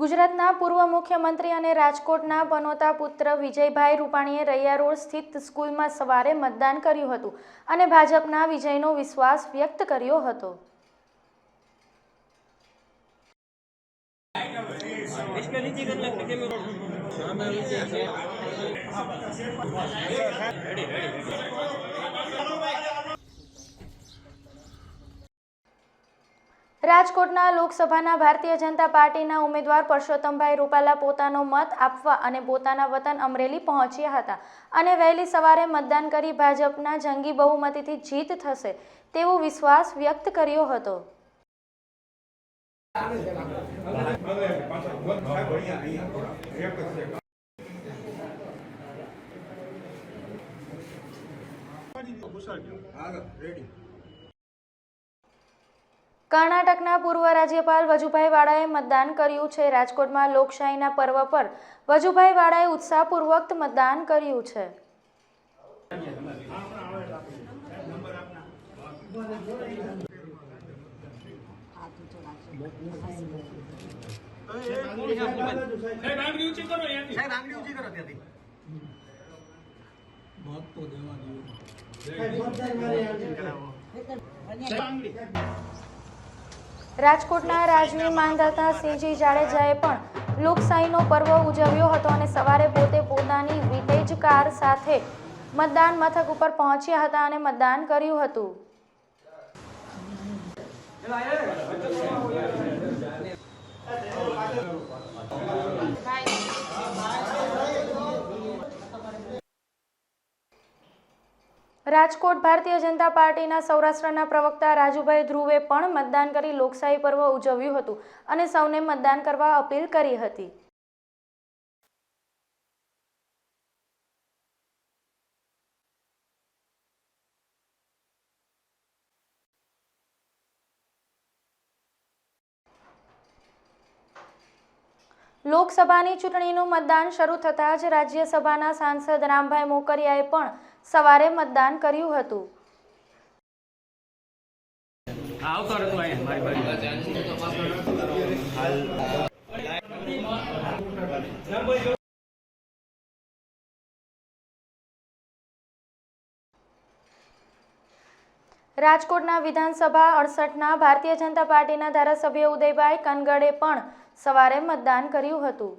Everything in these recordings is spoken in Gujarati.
ગુજરાતના પૂર્વ મુખ્યમંત્રી અને રાજકોટના પનોતા પુત્ર વિજયભાઈ રૂપાણીએ રૈયા રોડ સ્થિત સ્કૂલમાં સવારે મતદાન કર્યું હતું અને ભાજપના વિજયનો વિશ્વાસ વ્યક્ત કર્યો હતો. રેડી રેડી રાજકોટના લોકસભાના ભારતીય જનતા પાર્ટીના ઉમેદવાર પરસોત્તમભાઈ રૂપાલા પોતાનો મત આપવા અને પોતાના વતન અમરેલી પહોંચ્યા હતા અને વહેલી સવારે મતદાન કરી ભાજપના જંગી બહુમતીથી જીત થશે તેવો વિશ્વાસ વ્યક્ત કર્યો હતો. કર્ણાટકના પૂર્વ રાજ્યપાલ વજુભાઈ વાળાએ મતદાન કર્યું છે. રાજકોટમાં લોકશાહીના પર્વ પર વજુભાઈ વાળાએ ઉત્સાહપૂર્વક મતદાન કર્યું છે. ભક્તો દેવા દેવું રાજકોટના રાજવી માંધાતા સિંહજી જાડેજાએ પણ લોકશાહીનો પર્વ ઉજવ્યો હતો અને સવારે પોતે પોતાની વિટેજ કાર સાથે મતદાન મથક ઉપર પહોંચ્યા હતા અને મતદાન કર્યું હતું. રાજકોટ ભારતીય જનતા પાર્ટીના સૌરાષ્ટ્રના પ્રવક્તા રાજુભાઈ ધ્રુવે પણ મતદાન કરી લોકશાહી પર્વ ઉજવ્યું હતું અને સૌને મતદાન કરવા અપીલ કરી હતી. લોકસભાની ચૂંટણીનું મતદાન શરૂ થતાં જ રાજ્યસભાના સાંસદ રામભાઈ મોકરિયાએ પણ સવારે મતદાન કર્યું હતું. રાજકોટના વિધાનસભા અડસઠના ભારતીય જનતા પાર્ટીના ધારાસભ્ય ઉદયભાઈ કનગડે પણ સવારે મતદાન કર્યું હતું.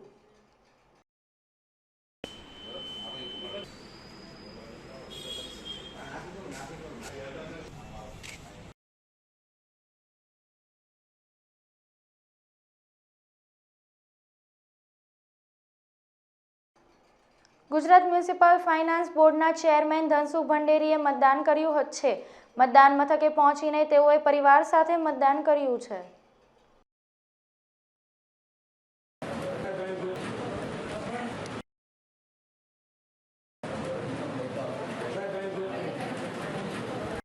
ગુજરાત મ્યુનિસિપલ ફાઇનાન્સ બોર્ડના ચેરમેન ધનસુખ ભંડેરીએ મતદાન કર્યું છે. મતદાન મથકે પહોંચીને તેઓએ પરિવાર સાથે મતદાન કર્યું છે.